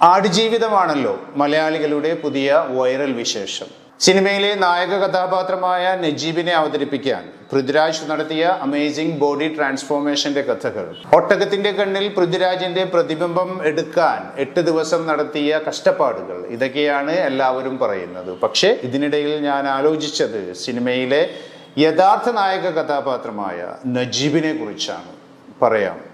ആടുജീവിതമാണല്ലോ മലയാളികളുടെ പുതിയ വൈറൽ വിശേഷം. സിനിമയിലെ നായക കഥാപാത്രമായ നജീബിനെ അവതരിപ്പിക്കാൻ പൃഥ്വിരാജ് നടത്തിയ അമേസിംഗ് ബോഡി ട്രാൻസ്ഫോർമേഷന്റെ കഥകൾ. ഒട്ടകത്തിന്റെ കണ്ണിൽ പൃഥ്വിരാജിന്റെ പ്രതിബിംബം എടുക്കാൻ എട്ട് ദിവസം നടത്തിയ കഷ്ടപ്പാടുകൾ ഇതൊക്കെയാണ് എല്ലാവരും പറയുന്നത്. പക്ഷേ ഇതിനിടയിൽ ഞാൻ ആലോചിച്ചത് സിനിമയിലെ യഥാർത്ഥ നായക കഥാപാത്രമായ നജീബിനെ കുറിച്ചാണ്. പറയാം.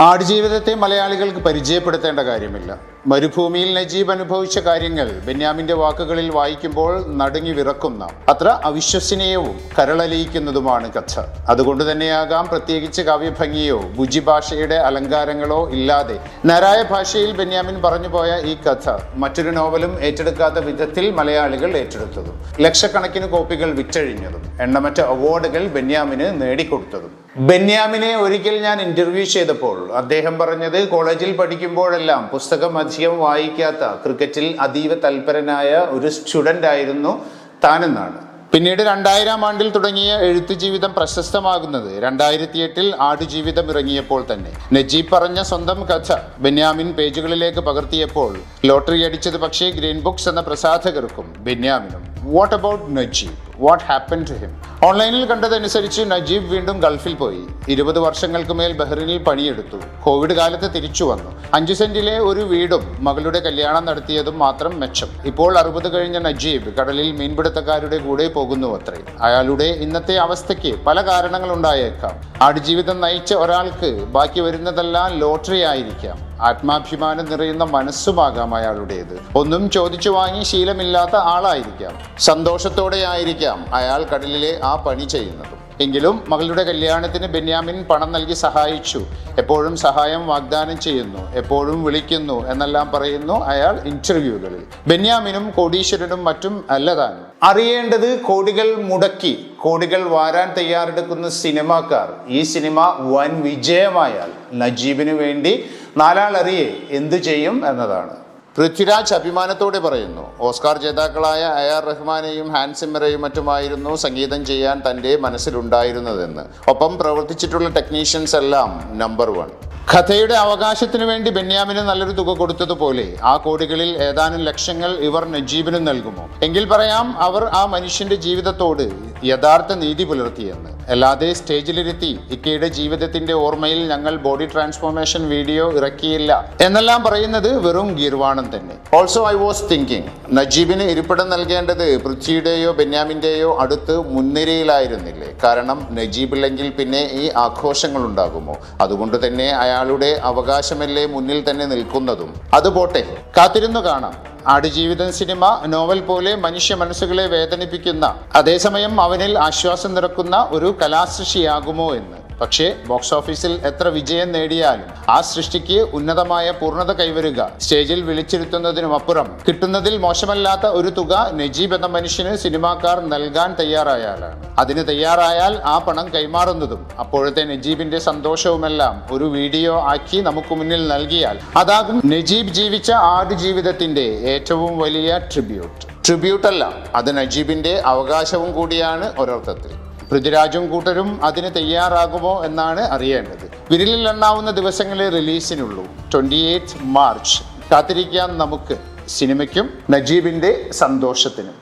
ആടുജീവിതത്തെ മലയാളികൾക്ക് പരിചയപ്പെടുത്തേണ്ട കാര്യമില്ല. മരുഭൂമിയിൽ നജീബ് അനുഭവിച്ച കാര്യങ്ങൾ ബെന്യാമിന്റെ വാക്കുകളിൽ വായിക്കുമ്പോൾ നടുങ്ങി വിറക്കുന്ന അത്ര അവിശ്വസനീയവും കരളലിയിക്കുന്നതുമാണ് കഥ. അതുകൊണ്ട് തന്നെയാകാം പ്രത്യേകിച്ച് കാവ്യഭംഗിയോ ബുജി ഭാഷയുടെ അലങ്കാരങ്ങളോ ഇല്ലാതെ നാരായ ഭാഷയിൽ ബെന്യാമിൻ പറഞ്ഞുപോയ ഈ കഥ മറ്റൊരു നോവലും ഏറ്റെടുക്കാത്ത വിധത്തിൽ മലയാളികൾ ഏറ്റെടുത്തതും ലക്ഷക്കണക്കിന് കോപ്പികൾ വിറ്റഴിഞ്ഞതും എണ്ണമറ്റ അവാർഡുകൾ ബെന്യാമിന് നേടിക്കൊടുത്തതും. ബെന്യാമിനെ ഒരിക്കൽ ഞാൻ ഇന്റർവ്യൂ ചെയ്തപ്പോൾ അദ്ദേഹം പറഞ്ഞത് കോളേജിൽ പഠിക്കുമ്പോഴെല്ലാം പുസ്തകം അധികം വായിക്കാത്ത ക്രിക്കറ്റിൽ അതീവ തൽപരനായ ഒരു സ്റ്റുഡന്റ് ആയിരുന്നു താനെന്നാണ്. പിന്നീട് രണ്ടായിരം ആണ്ടിൽ തുടങ്ങിയ എഴുത്തു ജീവിതം പ്രശസ്തമാകുന്നത് രണ്ടായിരത്തി എട്ടിൽ ആടുജീവിതം ഇറങ്ങിയപ്പോൾ തന്നെ. നജീബ് പറഞ്ഞ സ്വന്തം കഥ ബെന്യാമിൻ പേജുകളിലേക്ക് പകർത്തിയപ്പോൾ ലോട്ടറി അടിച്ചത് പക്ഷേ ഗ്രീൻ ബുക്സ് എന്ന പ്രസാധകർക്കും ബെന്യാമിനും. What about Najeeb what happen to him ഓൺലൈനിൽ കണ്ടതനുസരിച്ച് നജീബ് വീണ്ടും ഗൾഫിൽ പോയി. ഇരുപത് വർഷങ്ങൾക്ക് മേൽ ബഹ്റിനിൽ പണിയെടുത്തു. കോവിഡ് കാലത്ത് തിരിച്ചു വന്നു. അഞ്ചു സെന്റിലെ ഒരു വീടും മകളുടെ കല്യാണം നടത്തിയതും മാത്രം മെച്ചം. ഇപ്പോൾ അറുപത് കഴിഞ്ഞ നജീബ് കടലിൽ മീൻപിടുത്തക്കാരുടെ കൂടെ പോകുന്നു അത്രേ. അയാളുടെ ഇന്നത്തെ അവസ്ഥയ്ക്ക് പല കാരണങ്ങൾ കാരണങ്ങളുണ്ടായേക്കാം. ആടുജീവിതം നയിച്ച ഒരാൾക്ക് ബാക്കി വരുന്നതെല്ലാം ലോട്ടറി ആയിരിക്കാം. ആത്മാഭിമാനം നിറയുന്ന മനസ്സുമാകാം അയാളുടേത്. ഒന്നും ചോദിച്ചു വാങ്ങി ശീലമില്ലാത്ത ആളായിരിക്കാം. സന്തോഷത്തോടെ ആയിരിക്കാം അയാൾ കടലിലെ ആ പണി ചെയ്യുന്നത്. എങ്കിലും മകളുടെ കല്യാണത്തിന് ബെന്യാമിൻ പണം നൽകി സഹായിച്ചു. എപ്പോഴും സഹായം വാഗ്ദാനം ചെയ്യുന്നു എപ്പോഴും വിളിക്കുന്നു എന്നെല്ലാം പറയുന്നു അയാൾ ഇന്റർവ്യൂകളിൽ ബെന്യാമിനും കോടീശ്വരനും മറ്റും അല്ലതാനും അറിയേണ്ടത് കോടികൾ മുടക്കി കോടികൾ വാരാൻ തയ്യാറെടുക്കുന്ന സിനിമാക്കാർ. ഈ സിനിമ വൻ വിജയമായാൽ നജീബിന് വേണ്ടി നാലാളറിയെ എന്തു ചെയ്യും എന്നതാണ്. പൃഥ്വിരാജ് അഭിമാനത്തോടെ പറയുന്നു ഓസ്കാർ ജേതാക്കളായ എ ആർ റഹ്മാനെയും ഹാൻസിമ്മറേയും മറ്റുമായിരുന്നു സംഗീതം ചെയ്യാൻ തന്റെ മനസ്സിലുണ്ടായിരുന്നതെന്ന്. ഒപ്പം പ്രവർത്തിച്ചിട്ടുള്ള ടെക്നീഷ്യൻസ് എല്ലാം നമ്പർ വൺ. കഥയുടെ അവകാശത്തിനു വേണ്ടി ബെന്യാമിന് നല്ലൊരു തുക കൊടുത്തതുപോലെ ആ കോടികളിൽ ഏതാനും ലക്ഷങ്ങൾ ഇവർ നജീബിനും നൽകുമോ? എങ്കിൽ പറയാം അവർ ആ മനുഷ്യന്റെ ജീവിതത്തോട് യഥാർത്ഥ നീതി പുലർത്തിയെന്ന്. അല്ലാതെ സ്റ്റേജിലിരുത്തി ഇക്കയുടെ ജീവിതത്തിന്റെ ഓർമ്മയിൽ ഞങ്ങൾ ബോഡി ട്രാൻസ്ഫോർമേഷൻ വീഡിയോ ഇറക്കിയില്ല. എന്നെല്ലാം പറയുന്നത് വെറും ഗീർവാണം തന്നെ. ഓൾസോ ഐ വാസ് തിങ്കിങ് നജീബിന് ഇരിപ്പിടം നൽകേണ്ടത് പൃഥ്വിയുടെയോ ബെന്യാമിന്റെയോ അടുത്ത് മുൻനിരയിലായിരുന്നില്ലേ? കാരണം നജീബില്ലെങ്കിൽ പിന്നെ ഈ ആഘോഷങ്ങൾ ഉണ്ടാകുമോ? അതുകൊണ്ട് തന്നെ അയാളുടെ അവകാശമല്ലേ മുന്നിൽ തന്നെ നിൽക്കുന്നതും. അതുപോട്ടെ കാത്തിരുന്നു കാണാം. ആടുജീവിതം സിനിമ നോവൽ പോലെ മനുഷ്യ മനസ്സുകളെ വേദനിപ്പിക്കുന്ന അതേസമയം അവനിൽ ആശ്വാസം നിറക്കുന്ന ഒരു കലാസൃഷ്ടിയാകുമോ എന്ന്. പക്ഷേ ബോക്സ് ഓഫീസിൽ എത്ര വിജയം നേടിയാലും ആ സൃഷ്ടിക്ക് ഉന്നതമായ പൂർണത കൈവരുക സ്റ്റേജിൽ വിളിച്ചിരുത്തുന്നതിനുമപ്പുറം കിട്ടുന്നതിൽ മോശമല്ലാത്ത ഒരു തുക നജീബ് എന്ന മനുഷ്യന് സിനിമാക്കാർ നൽകാൻ തയ്യാറായാലാണ്. അതിന് തയ്യാറായാൽ ആ പണം കൈമാറുന്നതും അപ്പോഴത്തെ നജീബിന്റെ സന്തോഷവുമെല്ലാം ഒരു വീഡിയോ ആക്കി നമുക്ക് മുന്നിൽ നൽകിയാൽ അതാകും നജീബ് ജീവിച്ച ആടു ജീവിതത്തിന്റെ ഏറ്റവും വലിയ ട്രിബ്യൂട്ട്. ട്രിബ്യൂട്ടല്ല അത് നജീബിന്റെ അവകാശവും കൂടിയാണ് ഒരർത്ഥത്തിൽ. പൃഥ്വിരാജും കൂട്ടരും അതിന് തയ്യാറാകുമോ എന്നാണ് അറിയേണ്ടത്. വിരലിൽ എണ്ണാവുന്ന ദിവസങ്ങളെ റിലീസിനുള്ളൂ. Twenty eight March. കാത്തിരിക്കാം നമുക്ക് സിനിമയ്ക്കും നജീബിന്റെ സന്തോഷത്തിനും.